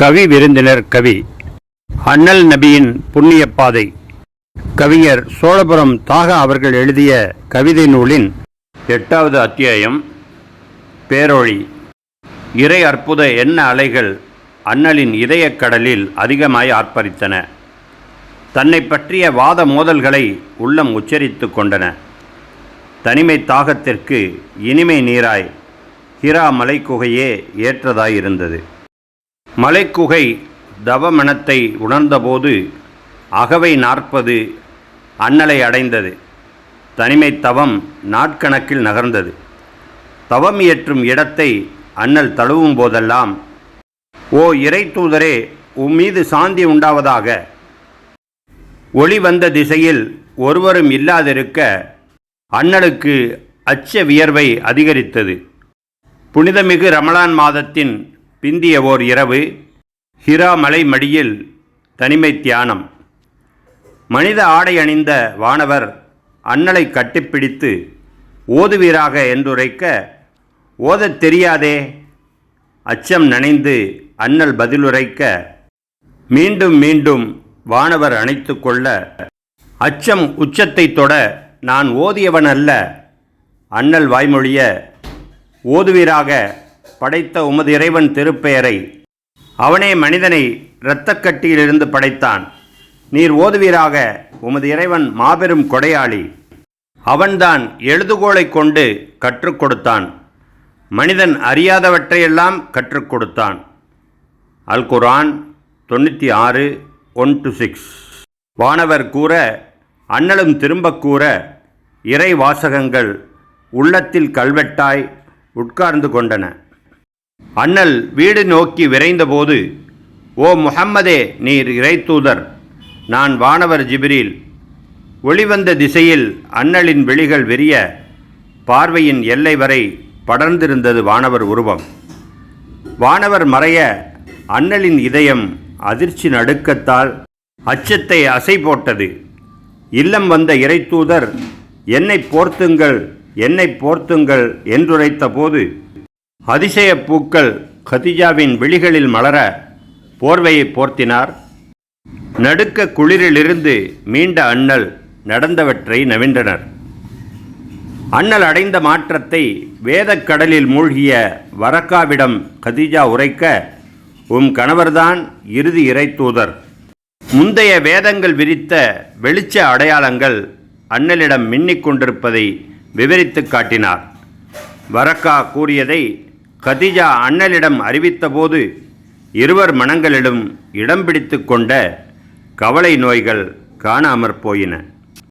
கவி விருந்தினர் கவி. அண்ணல் நபியின் புண்ணிய பாதை. கவிஞர் சோழபுரம் தாகா அவர்கள் எழுதிய கவிதை நூலின் எட்டாவது அத்தியாயம் பேரொழி இறை அற்புத எண்ண அலைகள் அண்ணலின் இதயக் கடலில் அதிகமாய் ஆர்ப்பரித்தன. தன்னை பற்றிய வாத மோதல்களை உள்ளம் உச்சரித்து கொண்டன. தனிமை தாகத்திற்கு இனிமை நீராய் ஹிரா மலைக்குகையே ஏற்றதாயிருந்தது. மலைக்குகை தவமனத்தை உணர்ந்தபோது அகவை நாற்பது அன்னலை அடைந்தது. தனிமை தவம் நாட்கணக்கில் நகர்ந்தது. தவம் இயற்றும் இடத்தை அண்ணல் தழுவும் போதெல்லாம் ஓ இறை தூதரே உம்மீது சாந்தி உண்டாவதாக. ஒளி வந்த திசையில் ஒருவரும் இல்லாதிருக்க அண்ணலுக்கு அச்ச வியர்வை அதிகரித்தது. புனிதமிகு ரமலான் மாதத்தின் பிந்திய ஓர் இரவு ஹிராமலை மடியில் தனிமை தியானம். மனித ஆடை அணிந்த வானவர் அண்ணலை கட்டிப்பிடித்து ஓதுவீராக என்றுரைக்க ஓதத் தெரியாதே அச்சம் நனைந்து அண்ணல் பதிலுரைக்க மீண்டும் மீண்டும் வானவர் அணைத்து கொள்ள அச்சம் உச்சத்தை தொட நான் ஓதியவன் அல்ல அண்ணல் வாய்மொழிய ஓதுவீராக படைத்த உமது இறைவன் திருப்பெயரை. அவனே மனிதனை இரத்தக்கட்டியிலிருந்து படைத்தான். நீர் ஓதுவீராக உமது இறைவன் மாபெரும் கொடையாளி. அவன்தான் எழுதுகோலைக் கொண்டு கற்றுக் கொடுத்தான். மனிதன் அறியாதவற்றையெல்லாம் கற்றுக் கொடுத்தான். அல் குரான் தொண்ணூற்றி ஆறு ஒன் டு சிக்ஸ் வானவர் கூற அண்ணலும் திரும்ப கூற இறை வாசகங்கள் உள்ளத்தில் கல்வெட்டாய் உட்கார்ந்து கொண்டன. அண்ணல் வீடு நோக்கி விரைந்தபோது ஓ முஹம்மதே நீர் இறைத்தூதர் நான் வானவர் ஜிப்ரீல். ஒளிவந்த திசையில் அண்ணலின் விழிகள் விரிய பார்வையின் எல்லை வரை படர்ந்திருந்தது வானவர் உருவம். வானவர் மறைய அண்ணலின் இதயம் அதிர்ச்சி நடுக்கத்தால் அச்சத்தை அசை போட்டது இல்லம் வந்த இறைத்தூதர் என்னை போர்த்துங்கள் என்னை போர்த்துங்கள் என்றுரைத்த போது அதிசய பூக்கள் கதிஜாவின் விழிகளில் மலர போர்வையை போர்த்தினார். நடுக்க குளிரிலிருந்து மீண்ட அண்ணல் நடந்தவற்றை நவின்றனர் அண்ணல் அடைந்த மாற்றத்தை வேதக் கடலில் மூழ்கிய வரக்காவிடம் கதிஜா உரைக்க உம் கணவர்தான் இறுதி இறைத்தூதர் முந்தைய வேதங்கள் விரித்த வெளிச்ச அடையாளங்கள் அண்ணலிடம் மின்னிக் கொண்டிருப்பதை விவரித்துக் காட்டினார். வரக்கா கூறியதை கதிஜா அண்ணலிடம் அறிவித்தபோது இருவர் மனங்களிலும் இடம் பிடித்து கொண்ட கவலை நோய்கள் காணாமற் போயின.